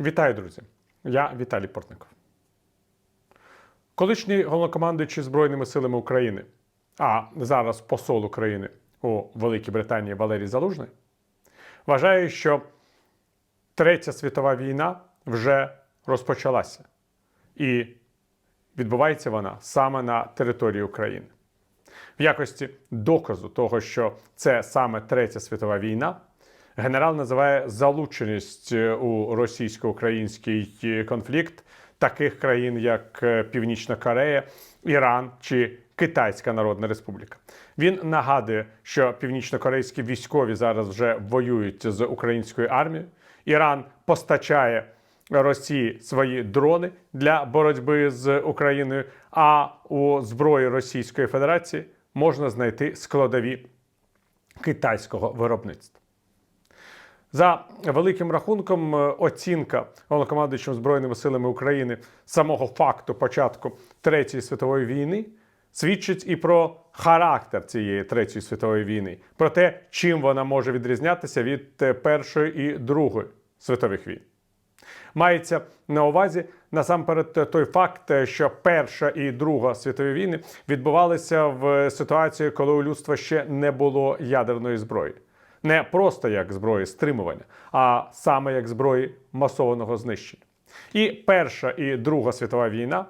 Вітаю, друзі! Я Віталій Портников. Колишній головнокомандуючий Збройними силами України, а зараз посол України у Великій Британії Валерій Залужний, вважає, що Третя світова війна вже розпочалася. І відбувається вона саме на території України. В якості доказу того, що це саме Третя світова війна, генерал називає залученість у російсько-український конфлікт таких країн, як е, Північна Корея, Іран чи Китайська Народна Республіка. Він нагадує, що північно-корейські військові зараз вже воюють з українською армією. Іран постачає Росії свої дрони для боротьби з Україною. А у зброї Російської Федерації можна знайти складові китайського виробництва. За великим рахунком, е, оцінка головнокомандуючим Збройними силами України самого факту початку Третьої світової війни свідчить і про характер цієї Третьої світової війни, про те, чим вона може відрізнятися від е, Першої і Другої світових війн. Мається на увазі насамперед той факт, що Перша і Друга світові війни відбувалися в ситуації, коли у людства ще не було ядерної зброї. Не просто як зброї стримування, а саме як зброї масованого знищення. І Перша і Друга світова війна,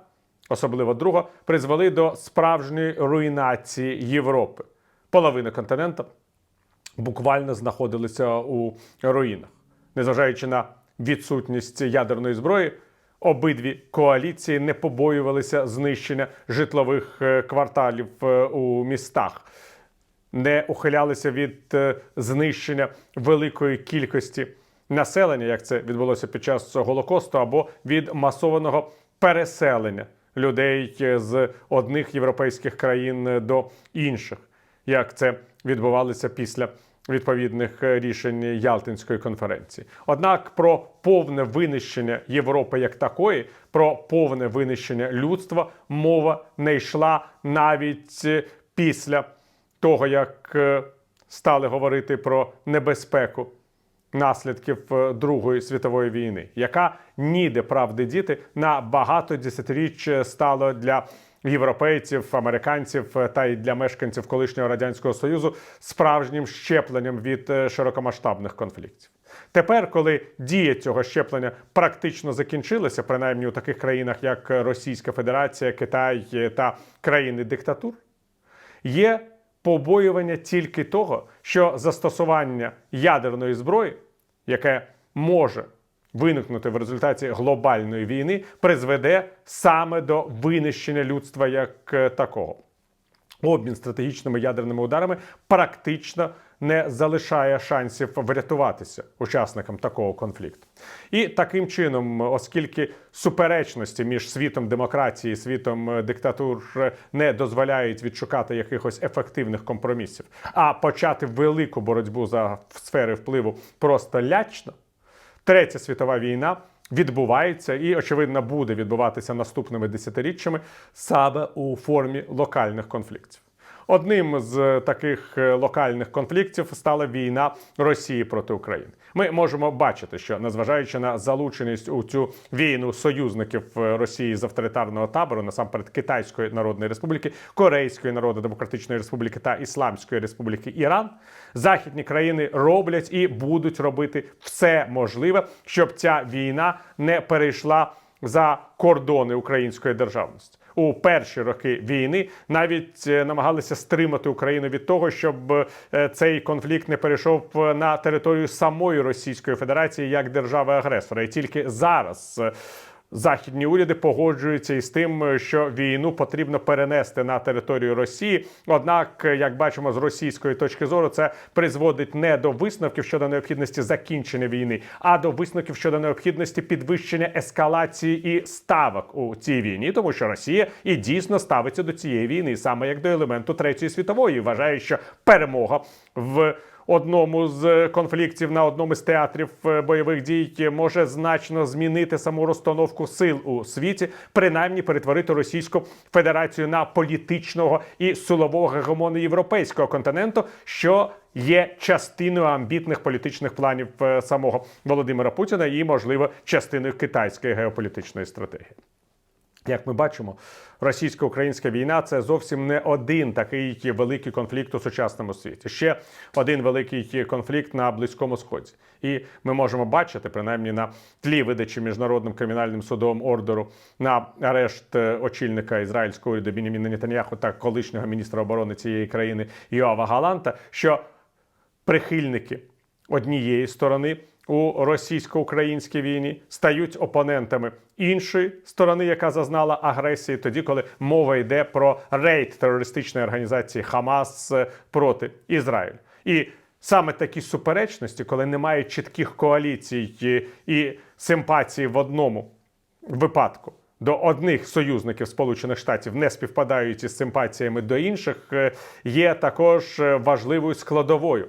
особливо друга, призвели до справжньої руйнації Європи. Половина континенту буквально знаходилися у руїнах, незважаючи на відсутність ядерної зброї. Обидві коаліції не побоювалися знищення житлових е, кварталів е, у містах, не ухилялися від е, знищення великої кількості населення, як це відбулося під час Голокосту, або від масованого переселення людей з одних європейських країн до інших, як це відбувалося після відповідних е, рішень Ялтинської конференції. Однак про повне винищення Європи як такої, про повне винищення людства мова не йшла навіть е, після того, як е, стали говорити про небезпеку наслідків е, Другої світової війни, яка ніде правди діти на багато десятиріч стало для європейців, американців е, та й для мешканців колишнього радянського союзу справжнім щепленням від е, широкомасштабних конфліктів. Тепер, коли дія цього щеплення практично закінчилася, принаймні у таких країнах, як Російська Федерація, Китай е, та країни диктатур, є побоювання тільки того, що застосування ядерної зброї, яке може виникнути в результаті глобальної війни, призведе саме до винищення людства як е, такого. Обмін стратегічними ядерними ударами практично не залишає шансів врятуватися учасникам такого конфлікту. І таким чином, оскільки суперечності між світом демократії і світом е, диктатур е, не дозволяють відшукати якихось ефективних компромісів, а почати велику боротьбу за сфери впливу просто лячно, Третя світова війна відбувається і, очевидно, буде відбуватися наступними десятиріччями саме у формі локальних конфліктів. Одним з таких е, локальних конфліктів стала війна Росії проти України. Ми можемо бачити, що незважаючи на залученість у цю війну союзників е, Росії з авторитарного табору, насамперед Китайської Народної Республіки, Корейської Народно-Демократичної Республіки та Ісламської Республіки Іран, західні країни роблять і будуть робити все можливе, щоб ця війна не перейшла за кордони української державності. У перші роки війни навіть е, намагалися стримати Україну від того, щоб е, цей конфлікт не перейшов на територію самої Російської Федерації як держави-агресора. І тільки зараз е, західні уряди погоджуються із тим, що війну потрібно перенести на територію Росії. Однак, як бачимо, з російської точки зору, це призводить не до висновків щодо необхідності закінчення війни, а до висновків щодо необхідності підвищення ескалації і ставок у цій війні, тому що Росія і дійсно ставиться до цієї війни саме як до елементу третьої світової, вважає, що перемога в одному з конфліктів на одному з театрів е, бойових дій може значно змінити саму розстановку сил у світі, принаймні перетворити Російську Федерацію на політичного і силового гегемону європейського континенту, що є частиною амбітних політичних планів е, самого Володимира Путіна і, можливо, частиною китайської геополітичної стратегії. Як ми бачимо, російсько-українська війна це зовсім не один такий великий конфлікт у сучасному світі. Ще один великий конфлікт на Близькому Сході. І ми можемо бачити, принаймні на тлі видачі міжнародним кримінальним судом ордеру на арешт е, очільника ізраїльського уряду Бініміна Нетаньяху та колишнього міністра оборони цієї країни Йоава Галанта, що прихильники однієї сторони у російсько-українській війні стають опонентами іншої сторони, яка зазнала агресії, тоді, коли мова йде про рейд терористичної організації Хамас проти Ізраїлю. І саме такі суперечності, коли немає чітких коаліцій і симпатії в одному випадку. До одних союзників Сполучених Штатів не співпадають із симпатіями до інших, е, є також е, важливою складовою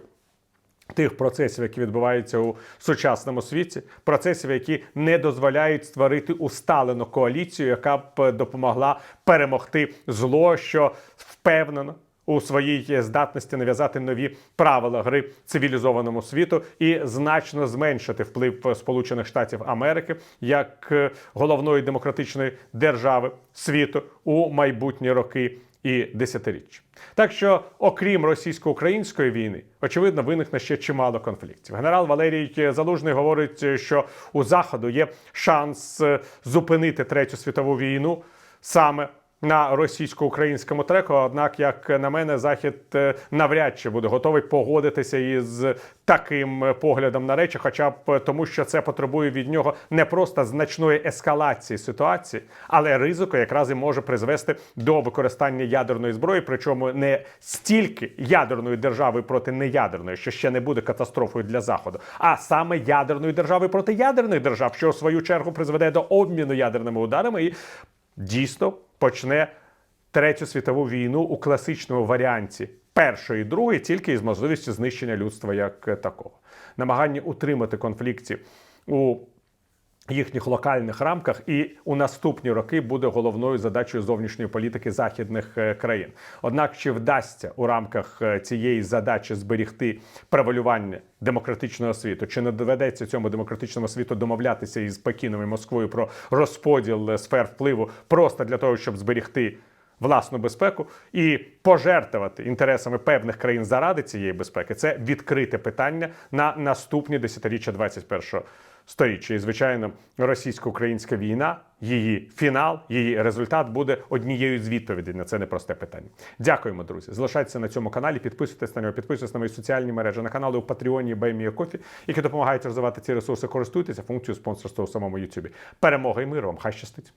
тих процесів, які відбуваються у сучасному світі, процесів, які не дозволяють створити усталену коаліцію, яка б допомогла перемогти зло, що впевнено. У своїй здатності нав'язати нові правила гри цивілізованому світу і значно зменшити вплив Сполучених Штатів Америки як е, головної демократичної держави світу у майбутні роки і десятиріччя. Так що, окрім російсько-української війни, очевидно, виникне ще чимало конфліктів. Генерал Валерій Залужний говорить, що у заходу є шанс е, зупинити третю світову війну саме. На російсько-українському треку, однак, як на мене, захід е, навряд чи буде готовий погодитися із таким поглядом на речі, хоча б тому, що це потребує від нього не просто значної ескалації ситуації, але ризику якраз і може призвести до використання ядерної зброї, причому не стільки ядерної держави проти неядерної, що ще не буде катастрофою для заходу, а саме ядерної держави проти ядерних держав, що в свою чергу призведе до обміну ядерними ударами і дійсно почне третю світову війну у класичному варіанті першої і другої, тільки із можливістю знищення людства як такого. Намагання утримати конфлікти у їхніх локальних рамках і у наступні роки буде головною задачею зовнішньої політики західних е, країн. Однак, чи вдасться у рамках е, цієї задачі зберігти превалювання демократичного світу, чи не доведеться цьому демократичному світу домовлятися із Пекіном і Москвою про розподіл е, сфер впливу просто для того, щоб зберігти власну безпеку і пожертвувати інтересами певних країн заради цієї безпеки, це відкрите питання на наступні десятиріччя 21-го сторіччя. І звичайно, російсько-українська війна, її фінал, її результат буде однією з відповідей на це непросте питання. Дякуємо, друзі. Залишайтеся на цьому каналі, підписуйтесь на нього, підписуйтесь на мої соціальні мережі, на канали у Патреоні Баймія Кофі, які допомагають розвивати ці ресурси. Користуйтеся функцією спонсорства у самому Ютубі. Перемога і миру вам! Хай щастить!